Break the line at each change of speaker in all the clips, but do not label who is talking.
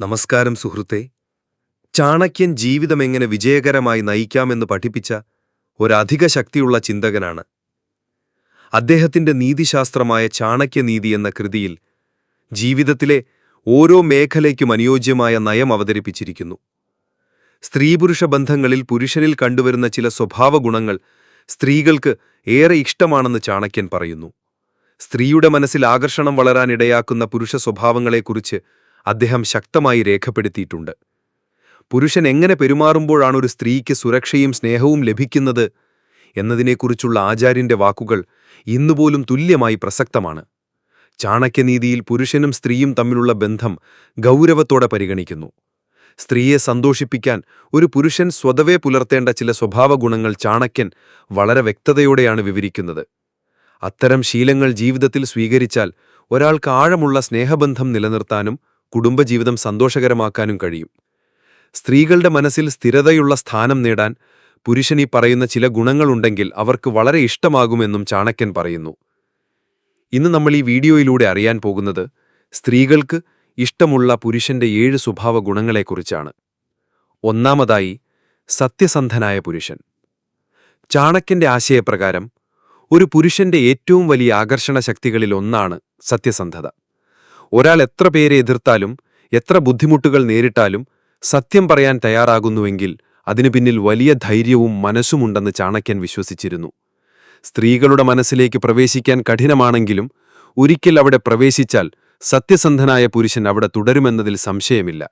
നമസ്കാരം സുഹൃത്തെ. ചാണക്യൻ ജീവിതം എങ്ങനെ വിജയകരമായി നയിക്കാമെന്ന് പഠിപ്പിച്ച ഒരധിക ശക്തിയുള്ള ചിന്തകനാണ്. അദ്ദേഹത്തിന്റെ നീതിശാസ്ത്രമായ ചാണക്യനീതി എന്ന കൃതിയിൽ ജീവിതത്തിലെ ഓരോ മേഖലയ്ക്കും അനുയോജ്യമായ നയം അവതരിപ്പിച്ചിരിക്കുന്നു. സ്ത്രീപുരുഷ ബന്ധങ്ങളിൽ പുരുഷനിൽ കണ്ടുവരുന്ന ചില സ്വഭാവഗുണങ്ങൾ സ്ത്രീകൾക്ക് ഏറെ ഇഷ്ടമാണെന്ന് ചാണക്യൻ പറയുന്നു. സ്ത്രീയുടെ മനസ്സിൽ ആകർഷണം വളരാനിടയാക്കുന്ന പുരുഷ സ്വഭാവങ്ങളെക്കുറിച്ച് അദ്ദേഹം ശക്തമായി രേഖപ്പെടുത്തിയിട്ടുണ്ട്. പുരുഷൻ എങ്ങനെ പെരുമാറുമ്പോഴാണ് ഒരു സ്ത്രീക്ക് സുരക്ഷയും സ്നേഹവും ലഭിക്കുന്നത് എന്നതിനെക്കുറിച്ചുള്ള ആചാര്യന്റെ വാക്കുകൾ ഇന്നുപോലും തുല്യമായി പ്രസക്തമാണ്. ചാണക്യനീതിയിൽ പുരുഷനും സ്ത്രീയും തമ്മിലുള്ള ബന്ധം ഗൗരവത്തോടെ പരിഗണിക്കുന്നു. സ്ത്രീയെ സന്തോഷിപ്പിക്കാൻ ഒരു പുരുഷൻ സ്വതവേ പുലർത്തേണ്ട ചില സ്വഭാവഗുണങ്ങൾ ചാണക്യൻ വളരെ വ്യക്തതയോടെയാണ് വിവരിക്കുന്നത്. അത്തരം ശീലങ്ങൾ ജീവിതത്തിൽ സ്വീകരിച്ചാൽ ഒരാൾക്ക് ആഴമുള്ള സ്നേഹബന്ധം നിലനിർത്താനും കുടുംബജീവിതം സന്തോഷകരമാക്കാനും കഴിയും. സ്ത്രീകളുടെ മനസ്സിൽ സ്ഥിരതയുള്ള സ്ഥാനം നേടാൻ പുരുഷനീ പറയുന്ന ചില ഗുണങ്ങളുണ്ടെങ്കിൽ അവർക്ക് വളരെ ഇഷ്ടമാകുമെന്നും ചാണക്യൻ പറയുന്നു. ഇന്ന് നമ്മൾ ഈ വീഡിയോയിലൂടെ അറിയാൻ പോകുന്നത് സ്ത്രീകൾക്ക് ഇഷ്ടമുള്ള പുരുഷന്റെ ഏഴ് സ്വഭാവ ഗുണങ്ങളെക്കുറിച്ചാണ്. ഒന്നാമതായി സത്യസന്ധനായ പുരുഷൻ. ചാണക്യന്റെ ആശയപ്രകാരം ഒരു പുരുഷന്റെ ഏറ്റവും വലിയ ആകർഷണ ശക്തികളിൽ ഒന്നാണ് സത്യസന്ധത. ഒരാൾ എത്ര പേരെ എതിർത്താലും എത്ര ബുദ്ധിമുട്ടുകൾ നേരിട്ടാലും സത്യം പറയാൻ തയ്യാറാകുന്നുവെങ്കിൽ അതിനു പിന്നിൽ വലിയ ധൈര്യവും മനസ്സുമുണ്ടെന്ന് ചാണക്യൻ വിശ്വസിച്ചിരുന്നു. സ്ത്രീകളുടെ മനസ്സിലേക്ക് പ്രവേശിക്കാൻ കഠിനമാണെങ്കിലും ഒരിക്കൽ അവിടെ പ്രവേശിച്ചാൽ സത്യസന്ധനായ പുരുഷൻ അവിടെ തുടരുമെന്നതിൽ സംശയമില്ല.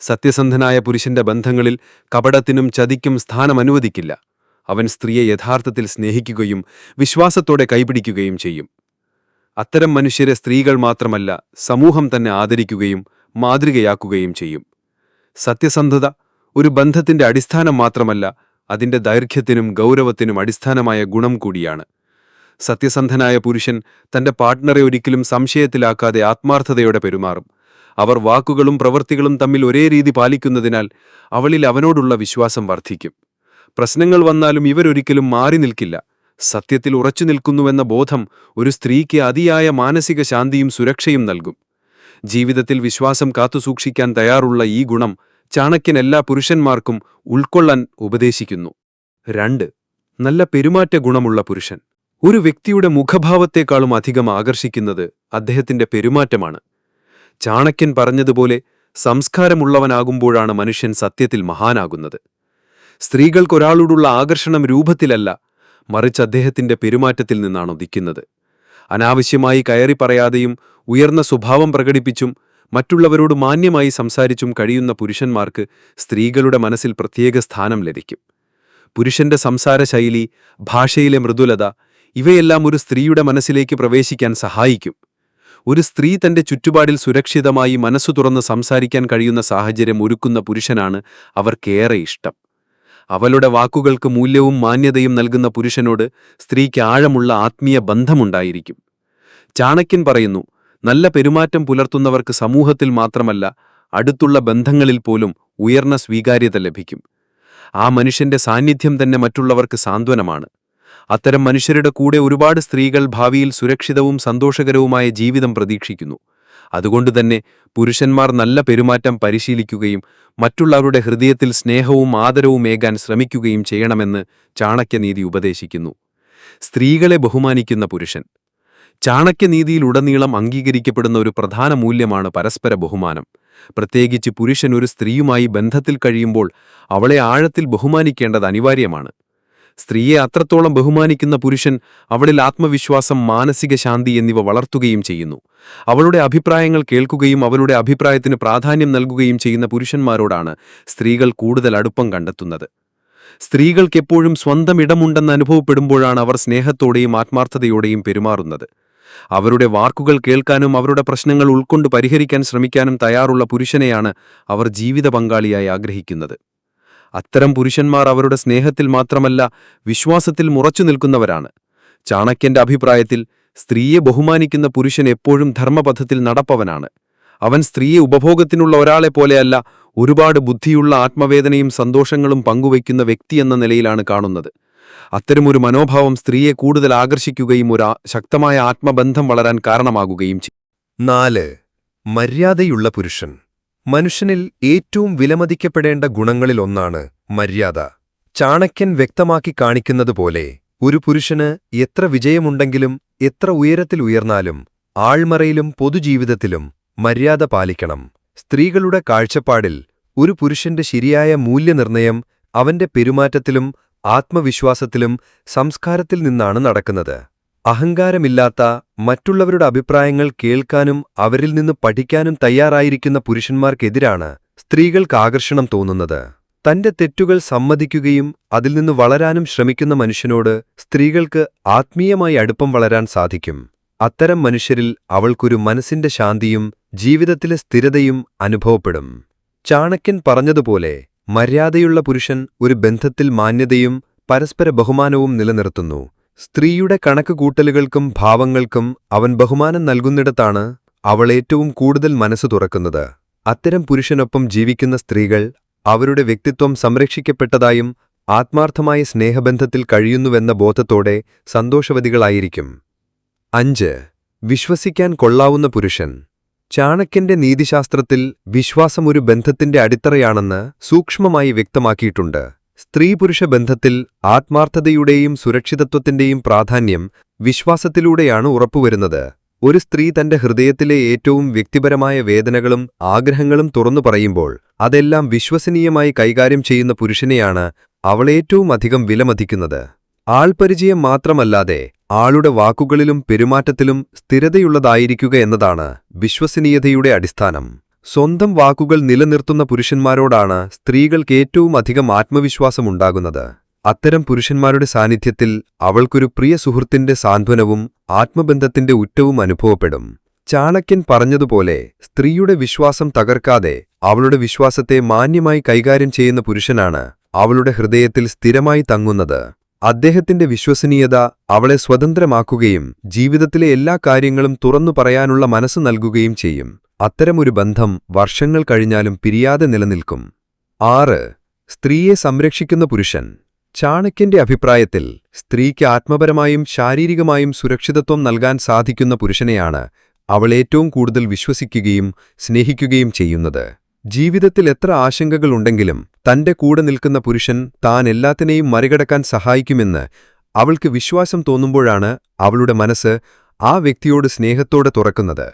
സത്യസന്ധനായ പുരുഷന്റെ ബന്ധങ്ങളിൽ കപടത്തിനും ചതിക്കും സ്ഥാനമനുവദിക്കില്ല. അവൻ സ്ത്രീയെ യഥാർത്ഥത്തിൽ സ്നേഹിക്കുകയും വിശ്വാസത്തോടെ കൈപിടിക്കുകയും ചെയ്യും. അത്തരം മനുഷ്യരെ സ്ത്രീകൾ മാത്രമല്ല സമൂഹം തന്നെ ആദരിക്കുകയും മാതൃകയാക്കുകയും ചെയ്യും. സത്യസന്ധത ഒരു ബന്ധത്തിന്റെ അടിസ്ഥാനം മാത്രമല്ല അതിന്റെ ദൈർഘ്യത്തിനും ഗൗരവത്തിനും അടിസ്ഥാനമായ ഗുണം കൂടിയാണ്. സത്യസന്ധനായ പുരുഷൻ തന്റെ പാർട്ട്ണറെ ഒരിക്കലും സംശയത്തിലാക്കാതെ ആത്മാർത്ഥതയോടെ പെരുമാറും. അവർ വാക്കുകളും പ്രവൃത്തികളും തമ്മിൽ ഒരേ രീതി പാലിക്കുന്നതിനാൽ അവളിൽ അവനോടുള്ള വിശ്വാസം വർദ്ധിക്കും. പ്രശ്നങ്ങൾ വന്നാലും ഇവരൊരിക്കലും മാറി നിൽക്കില്ല. സത്യത്തിൽ ഉറച്ചു നിൽക്കുന്നുവെന്ന ബോധം ഒരു സ്ത്രീക്ക് അതിയായ മാനസിക ശാന്തിയും സുരക്ഷയും നൽകും. ജീവിതത്തിൽ വിശ്വാസം കാത്തുസൂക്ഷിക്കാൻ തയ്യാറുള്ള ഈ ഗുണം ചാണക്യൻ എല്ലാ പുരുഷന്മാർക്കും ഉൾക്കൊള്ളാൻ ഉപദേശിക്കുന്നു. രണ്ട് നല്ല പെരുമാറ്റ ഗുണമുള്ള പുരുഷൻ. ഒരു വ്യക്തിയുടെ മുഖഭാവത്തെക്കാളും അധികം ആകർഷിക്കുന്നത് അദ്ദേഹത്തിന്റെ പെരുമാറ്റമാണ്. ചാണക്യൻ പറഞ്ഞതുപോലെ സംസ്കാരമുള്ളവനാകുമ്പോഴാണ് മനുഷ്യൻ സത്യത്തിൽ മഹാനാകുന്നത്. സ്ത്രീകൾക്കൊരാളോടുള്ള ആകർഷണം രൂപത്തിലല്ല മറിച്ച് അദ്ദേഹത്തിന്റെ പെരുമാറ്റത്തിൽ നിന്നാണ് ഉദിക്കുന്നത്. അനാവശ്യമായി കയറി പറയാതെയും ഉയർന്ന സ്വഭാവം പ്രകടിപ്പിച്ചും മറ്റുള്ളവരോട് മാന്യമായി സംസാരിച്ചും കഴിയുന്ന പുരുഷന്മാർക്ക് സ്ത്രീകളുടെ മനസ്സിൽ പ്രത്യേക സ്ഥാനം ലഭിക്കും. പുരുഷന്റെ സംസാര ശൈലി ഭാഷയിലെ മൃദുലത ഇവയെല്ലാം ഒരു സ്ത്രീയുടെ മനസ്സിലേക്ക് പ്രവേശിക്കാൻ സഹായിക്കും. ഒരു സ്ത്രീ തന്റെ ചുറ്റുപാടിൽ സുരക്ഷിതമായി മനസ്സു തുറന്ന് സംസാരിക്കാൻ കഴിയുന്ന സാഹചര്യം ഒരുക്കുന്ന പുരുഷനാണ് അവർക്കേറെ ഇഷ്ടം. അവളുടെ വാക്കുകൾക്ക് മൂല്യവും മാന്യതയും നൽകുന്ന പുരുഷനോട് സ്ത്രീക്ക് ആഴമുള്ള ആത്മീയ ബന്ധമുണ്ടായിരിക്കും. ചാണക്യൻ പറയുന്നു നല്ല പെരുമാറ്റം പുലർത്തുന്നവർക്ക് സമൂഹത്തിൽ മാത്രമല്ല അടുത്തുള്ള ബന്ധങ്ങളിൽ പോലും ഉയർന്ന സ്വീകാര്യത ലഭിക്കും. ആ മനുഷ്യന്റെ സാന്നിധ്യം തന്നെ മറ്റുള്ളവർക്ക് സാന്ത്വനമാണ്. അത്തരം മനുഷ്യരുടെ കൂടെ ഒരുപാട് സ്ത്രീകൾ ഭാവിയിൽ സുരക്ഷിതവും സന്തോഷകരവുമായ ജീവിതം പ്രതീക്ഷിക്കുന്നു. അതുകൊണ്ടുതന്നെ പുരുഷന്മാർ നല്ല പെരുമാറ്റം പരിശീലിക്കുകയും മറ്റുള്ളവരുടെ ഹൃദയത്തിൽ സ്നേഹവും ആദരവും ഏകാൻ ശ്രമിക്കുകയും ചെയ്യണമെന്ന് ചാണക്യനീതി ഉപദേശിക്കുന്നു. സ്ത്രീകളെ ബഹുമാനിക്കുന്ന പുരുഷൻ. ചാണക്യനീതിയിലുടനീളം അംഗീകരിക്കപ്പെടുന്ന ഒരു പ്രധാന മൂല്യമാണ് പരസ്പര ബഹുമാനം. പ്രത്യേകിച്ച് പുരുഷൻ ഒരു സ്ത്രീയുമായി ബന്ധത്തിൽ കഴിയുമ്പോൾ അവളെ ആഴത്തിൽ ബഹുമാനിക്കേണ്ടത് അനിവാര്യമാണ്. സ്ത്രീയെ അത്രത്തോളം ബഹുമാനിക്കുന്ന പുരുഷൻ അവളിൽ ആത്മവിശ്വാസം മാനസിക ശാന്തി എന്നിവ വളർത്തുകയും ചെയ്യുന്നു. അവളുടെ അഭിപ്രായങ്ങൾ കേൾക്കുകയും അവളുടെ അഭിപ്രായത്തിന് പ്രാധാന്യം നൽകുകയും ചെയ്യുന്ന പുരുഷന്മാരോടാണ് സ്ത്രീകൾ കൂടുതൽ അടുപ്പം കണ്ടെത്തുന്നത്. സ്ത്രീകൾക്കെപ്പോഴും സ്വന്തം ഇടമുണ്ടെന്ന് അനുഭവപ്പെടുമ്പോഴാണ് അവർ സ്നേഹത്തോടെയും ആത്മാർത്ഥതയോടെയും പെരുമാറുന്നത്. അവരുടെ വാക്കുകൾ കേൾക്കാനും അവരുടെ പ്രശ്നങ്ങൾ ഉൾക്കൊണ്ട് പരിഹരിക്കാൻ ശ്രമിക്കാനും തയ്യാറുള്ള പുരുഷനെയാണ് അവർ ജീവിത പങ്കാളിയായി ആഗ്രഹിക്കുന്നത്. അത്തരം പുരുഷന്മാർ അവരുടെ സ്നേഹത്തിൽ മാത്രമല്ല വിശ്വാസത്തിൽ മുറച്ചു നിൽക്കുന്നവരാണ്. ചാണക്യന്റെ അഭിപ്രായത്തിൽ സ്ത്രീയെ ബഹുമാനിക്കുന്ന പുരുഷൻ എപ്പോഴും ധർമ്മപഥത്തിൽ നടപ്പവനാണ്. അവൻ സ്ത്രീയെ ഉപഭോഗത്തിനുള്ള ഒരാളെ പോലെയല്ല ഒരുപാട് ബുദ്ധിയുള്ള ആത്മവേദനയും സന്തോഷങ്ങളും പങ്കുവയ്ക്കുന്ന വ്യക്തിയെന്ന നിലയിലാണ് കാണുന്നത്. അത്തരമൊരു മനോഭാവം സ്ത്രീയെ കൂടുതൽ ആകർഷിക്കുകയും ഒരു ശക്തമായ ആത്മബന്ധം വളരാൻ കാരണമാകുകയും ചെയ്യും.
നാല് മര്യാദയുള്ള പുരുഷൻ.
മനുഷ്യനിൽ ഏറ്റവും വിലമതിക്കപ്പെടേണ്ട ഗുണങ്ങളിലൊന്നാണ് മര്യാദ. ചാണക്യൻ വ്യക്തമാക്കി കാണിക്കുന്നതുപോലെ ഒരു പുരുഷന് എത്ര വിജയമുണ്ടെങ്കിലും എത്ര ഉയരത്തിൽ ഉയർന്നാലും ആൾമറയിലും പൊതുജീവിതത്തിലും മര്യാദ പാലിക്കണം. സ്ത്രീകളുടെ കാഴ്ചപ്പാടിൽ ഒരു പുരുഷന്റെ ശരിയായ മൂല്യനിർണയം അവന്റെ പെരുമാറ്റത്തിലും ആത്മവിശ്വാസത്തിലും സംസ്കാരത്തിൽ നിന്നാണ് നടക്കുന്നത്. അഹങ്കാരമില്ലാത്ത മറ്റുള്ളവരുടെ അഭിപ്രായങ്ങൾ കേൾക്കാനും അവരിൽ നിന്ന് പഠിക്കാനും തയ്യാറായിരിക്കുന്ന പുരുഷന്മാർക്കെതിരാണ് സ്ത്രീകൾക്ക് ആകർഷണം തോന്നുന്നത്. തന്റെ തെറ്റുകൾ സമ്മതിക്കുകയും അതിൽ നിന്ന് വളരാനും ശ്രമിക്കുന്ന മനുഷ്യനോട് സ്ത്രീകൾക്ക് ആത്മീയമായി അടുപ്പം വളരാൻ സാധിക്കും. അത്തരം മനുഷ്യരിൽ അവൾക്കൊരു മനസ്സിന്റെ ശാന്തിയും ജീവിതത്തിലെ സ്ഥിരതയും അനുഭവപ്പെടും. ചാണക്യൻ പറഞ്ഞതുപോലെ മര്യാദയുള്ള പുരുഷൻ ഒരു ബന്ധത്തിൽ മാന്യതയും പരസ്പര ബഹുമാനവും നിലനിർത്തുന്നു. സ്ത്രീയുടെ കണക്കുകൂട്ടലുകൾക്കും ഭാവങ്ങൾക്കും അവൻ ബഹുമാനം നൽകുന്നിടത്താണ് അവൾ ഏറ്റവും കൂടുതൽ മനസ്സ് തുറക്കുന്നത്. അത്തരം പുരുഷനൊപ്പം ജീവിക്കുന്ന സ്ത്രീകൾ അവരുടെ വ്യക്തിത്വം സംരക്ഷിക്കപ്പെട്ടതായും ആത്മാർത്ഥമായ സ്നേഹബന്ധത്തിൽ കഴിയുന്നുവെന്ന ബോധത്തോടെ സന്തോഷവതികളായിരിക്കും. അഞ്ച്. വിശ്വസിക്കാൻ കൊള്ളാവുന്ന പുരുഷൻ. ചാണക്യന്റെ നീതിശാസ്ത്രത്തിൽ വിശ്വാസമൊരു ബന്ധത്തിന്റെ അടിത്തറയാണെന്ന് സൂക്ഷ്മമായി വ്യക്തമാക്കിയിട്ടുണ്ട്. സ്ത്രീപുരുഷ ബന്ധത്തിൽ ആത്മാർത്ഥതയുടെയും സുരക്ഷിതത്വത്തിന്റെയും പ്രാധാന്യം വിശ്വാസത്തിലൂടെയാണ് ഉറപ്പുവരുന്നത്. ഒരു സ്ത്രീ തന്റെ ഹൃദയത്തിലെ ഏറ്റവും വ്യക്തിപരമായ വേദനകളും ആഗ്രഹങ്ങളും തുറന്നു പറയുമ്പോൾ അതെല്ലാം വിശ്വസനീയമായി കൈകാര്യം ചെയ്യുന്ന പുരുഷനെയാണ് അവളേറ്റവും അധികം വിലമതിക്കുന്നത്. ആൾപരിചയം മാത്രമല്ലാതെ ആളുടെ വാക്കുകളിലും പെരുമാറ്റത്തിലും സ്ഥിരതയുള്ളതായിരിക്കുക എന്നതാണ് വിശ്വസനീയതയുടെ അടിസ്ഥാനം. സ്വന്തം വാക്കുകൾ നിലനിർത്തുന്ന പുരുഷന്മാരോടാണ് സ്ത്രീകൾക്ക് ഏറ്റവും അധികം ആത്മവിശ്വാസമുണ്ടാകുന്നത്. അത്തരം പുരുഷന്മാരുടെ സാന്നിധ്യത്തിൽ അവൾക്കൊരു പ്രിയ സുഹൃത്തിന്റെ സാന്ത്വനവും ആത്മബന്ധത്തിന്റെ ഉറ്റവും അനുഭവപ്പെടും. ചാണക്യൻ പറഞ്ഞതുപോലെ സ്ത്രീയുടെ വിശ്വാസം തകർക്കാതെ അവളുടെ വിശ്വാസത്തെ മാന്യമായി കൈകാര്യം ചെയ്യുന്ന പുരുഷനാണ് അവളുടെ ഹൃദയത്തിൽ സ്ഥിരമായി തങ്ങുന്നത്. അദ്ദേഹത്തിന്റെ വിശ്വസനീയത അവളെ സ്വതന്ത്രമാക്കുകയും ജീവിതത്തിലെ എല്ലാ കാര്യങ്ങളും തുറന്നു പറയാനുള്ള മനസ്സ് നൽകുകയും ചെയ്യും. അത്തരമൊരു ബന്ധം വർഷങ്ങൾ കഴിഞ്ഞാലും പിരിയാതെ നിലനിൽക്കും. ആറ് സ്ത്രീയെ സംരക്ഷിക്കുന്ന പുരുഷൻ. ചാണക്യന്റെ അഭിപ്രായത്തിൽ സ്ത്രീക്ക് ആത്മപരമായും ശാരീരികമായും സുരക്ഷിതത്വം നൽകാൻ സാധിക്കുന്ന പുരുഷനെയാണ് അവൾ ഏറ്റവും കൂടുതൽ വിശ്വസിക്കുകയും സ്നേഹിക്കുകയും ചെയ്യുന്നത്. ജീവിതത്തിൽ എത്ര ആശങ്കകളുണ്ടെങ്കിലും തന്റെ കൂടെ നിൽക്കുന്ന പുരുഷൻ താൻ എല്ലാത്തിനെയും മറികടക്കാൻ സഹായിക്കുമെന്ന് അവൾക്ക് വിശ്വാസം തോന്നുമ്പോഴാണ് അവളുടെ മനസ്സ് ആ വ്യക്തിയോട് സ്നേഹത്തോടെ തുറക്കുന്നത്.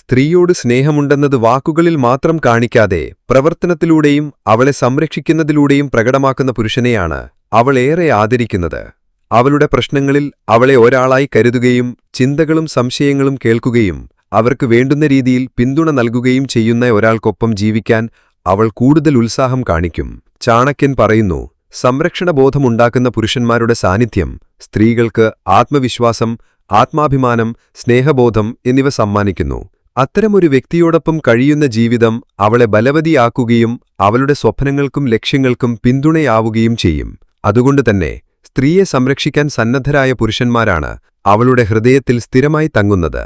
സ്ത്രീയോട് സ്നേഹമുണ്ടെന്നത് വാക്കുകളിൽ മാത്രം കാണിക്കാതെ പ്രവർത്തനത്തിലൂടെയും അവളെ സംരക്ഷിക്കുന്നതിലൂടെയും പ്രകടമാക്കുന്ന പുരുഷനെയാണ് അവൾ ഏറെ ആദരിക്കുന്നത്. അവളുടെ പ്രശ്നങ്ങളിൽ അവളെ ഒരാളായി കരുതുകയും ചിന്തകളും സംശയങ്ങളും കേൾക്കുകയും അവർക്ക് വേണ്ടുന്ന രീതിയിൽ പിന്തുണ നൽകുകയും ചെയ്യുന്ന ഒരാൾക്കൊപ്പം ജീവിക്കാൻ അവൾ കൂടുതൽ ഉത്സാഹം കാണിക്കും. ചാണക്യൻ പറയുന്നു സംരക്ഷണബോധമുണ്ടാക്കുന്ന പുരുഷന്മാരുടെ സാന്നിധ്യം സ്ത്രീകൾക്ക് ആത്മവിശ്വാസം ആത്മാഭിമാനം സ്നേഹബോധം എന്നിവ സമ്മാനിക്കുന്നു. അത്തരമൊരു വ്യക്തിയോടൊപ്പം കഴിയുന്ന ജീവിതം അവളെ ബലവതിയാക്കുകയും അവളുടെ സ്വപ്നങ്ങൾക്കും ലക്ഷ്യങ്ങൾക്കും പിന്തുണയാവുകയും ചെയ്യും. അതുകൊണ്ടുതന്നെ സ്ത്രീയെ സംരക്ഷിക്കാൻ സന്നദ്ധരായ പുരുഷന്മാരാണ് അവളുടെ ഹൃദയത്തിൽ സ്ഥിരമായി തങ്ങുന്നത്.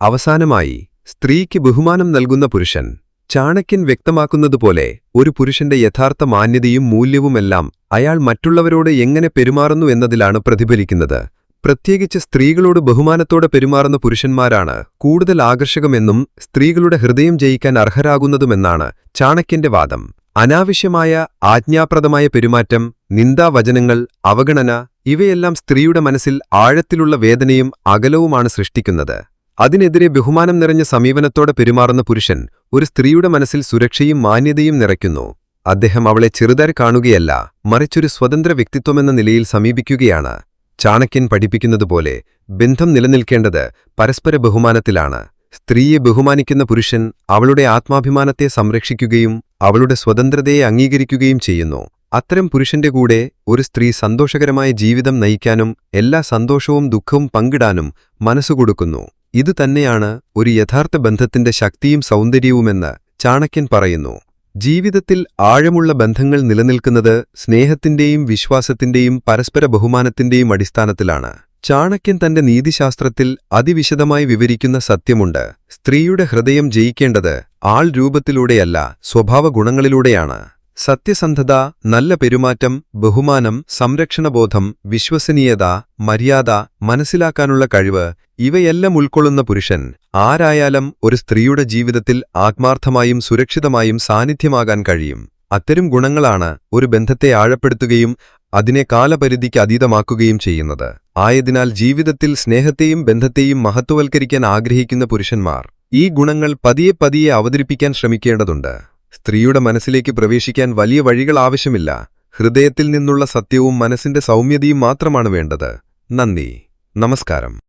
അവസാനമായി സ്ത്രീക്ക് ബഹുമാനം നൽകുന്ന പുരുഷൻ ചാണക്യൻ വ്യക്തമാക്കുന്നതുപോലെ ഒരു പുരുഷന്റെ യഥാർത്ഥ മാന്യതയും മൂല്യവുമെല്ലാം അയാൾ മറ്റുള്ളവരോട് എങ്ങനെ പെരുമാറുന്നു എന്നതിലാണ് പ്രതിഫലിക്കുന്നത്. പ്രത്യേകിച്ച് സ്ത്രീകളോട് ബഹുമാനത്തോടെ പെരുമാറുന്ന പുരുഷന്മാരാണ് കൂടുതൽ ആകർഷകമെന്നും സ്ത്രീകളുടെ ഹൃദയം ജയിക്കാൻ അർഹരാകുന്നതുമെന്നാണ് ചാണക്യന്റെ വാദം. അനാവശ്യമായ ആജ്ഞാപ്രദമായ പെരുമാറ്റം നിന്ദാവചനങ്ങൾ അവഗണന ഇവയെല്ലാം സ്ത്രീയുടെ മനസ്സിൽ ആഴത്തിലുള്ള വേദനയും അകലവുമാണ് സൃഷ്ടിക്കുന്നത്. അതിനെതിരെ ബഹുമാനം നിറഞ്ഞ സമീപനത്തോടെ പെരുമാറുന്ന പുരുഷൻ ഒരു സ്ത്രീയുടെ മനസ്സിൽ സുരക്ഷയും മാന്യതയും നിറയ്ക്കുന്നു. അദ്ദേഹം അവളെ ചെറുതായി കാണുകയല്ല മറിച്ചൊരു സ്വതന്ത്ര വ്യക്തിത്വമെന്ന നിലയിൽ സമീപിക്കുകയാണ്. ചാണക്യൻ പഠിപ്പിക്കുന്നതുപോലെ ബന്ധം നിലനിൽക്കേണ്ടത് പരസ്പര ബഹുമാനത്തിലാണ്. സ്ത്രീയെ ബഹുമാനിക്കുന്ന പുരുഷൻ അവളുടെ ആത്മാഭിമാനത്തെ സംരക്ഷിക്കുകയും അവളുടെ സ്വതന്ത്രതയെ അംഗീകരിക്കുകയും ചെയ്യുന്നു. അത്തരം പുരുഷന്റെ കൂടെ ഒരു സ്ത്രീ സന്തോഷകരമായ ജീവിതം നയിക്കാനും എല്ലാ സന്തോഷവും ദുഃഖവും പങ്കിടാനും മനസ്സുകൊടുക്കുന്നു ഇതുതന്നെയാണ് ഒരു യഥാർത്ഥ ബന്ധത്തിന്റെ ശക്തിയും സൗന്ദര്യവുമെന്ന് ചാണക്യൻ പറയുന്നു. ജീവിതത്തിൽ ആഴമുള്ള ബന്ധങ്ങൾ നിലനിൽക്കുന്നത് സ്നേഹത്തിന്റെയും വിശ്വാസത്തിന്റെയും പരസ്പര ബഹുമാനത്തിന്റെയും അടിസ്ഥാനത്തിലാണ്. ചാണക്യൻ തന്റെ നീതിശാസ്ത്രത്തിൽ അതിവിശദമായി വിവരിക്കുന്ന സത്യമുണ്ട്. സ്ത്രീയുടെ ഹൃദയം ജയിക്കേണ്ടത് ആൾ രൂപത്തിലൂടെയല്ല സ്വഭാവഗുണങ്ങളിലൂടെയാണ്.
സത്യസന്ധത നല്ല പെരുമാറ്റം ബഹുമാനം സംരക്ഷണബോധം വിശ്വസനീയത മര്യാദ മനസ്സിലാക്കാനുള്ള കഴിവ് ഇവയെല്ലാം ഉൾക്കൊള്ളുന്ന പുരുഷൻ ആരായാലും ഒരു സ്ത്രീയുടെ ജീവിതത്തിൽ ആത്മാർത്ഥമായും സുരക്ഷിതമായും സാന്നിധ്യമാകാൻ കഴിയും. അത്തരം ഗുണങ്ങളാണ് ഒരു ബന്ധത്തെ ആഴപ്പെടുത്തുകയും അതിനെ കാലപരിധിക്ക് അതീതമാക്കുകയും ചെയ്യുന്നത്. ആയതിനാൽ ജീവിതത്തിൽ സ്നേഹത്തെയും ബന്ധത്തെയും മഹത്വവൽക്കരിക്കാൻ ആഗ്രഹിക്കുന്ന പുരുഷന്മാർ ഈ ഗുണങ്ങൾ പതിയെ പതിയെ അവതരിപ്പിക്കാൻ ശ്രമിക്കേണ്ടതുണ്ട്. സ്ത്രീയുടെ മനസ്സിലേക്ക് പ്രവേശിക്കാൻ വലിയ വഴികൾ ആവശ്യമില്ല. ഹൃദയത്തിൽ നിന്നുള്ള സത്യവും മനസ്സിന്റെ സൗമ്യതയും മാത്രമാണ് വേണ്ടത്. നന്ദി. നമസ്കാരം.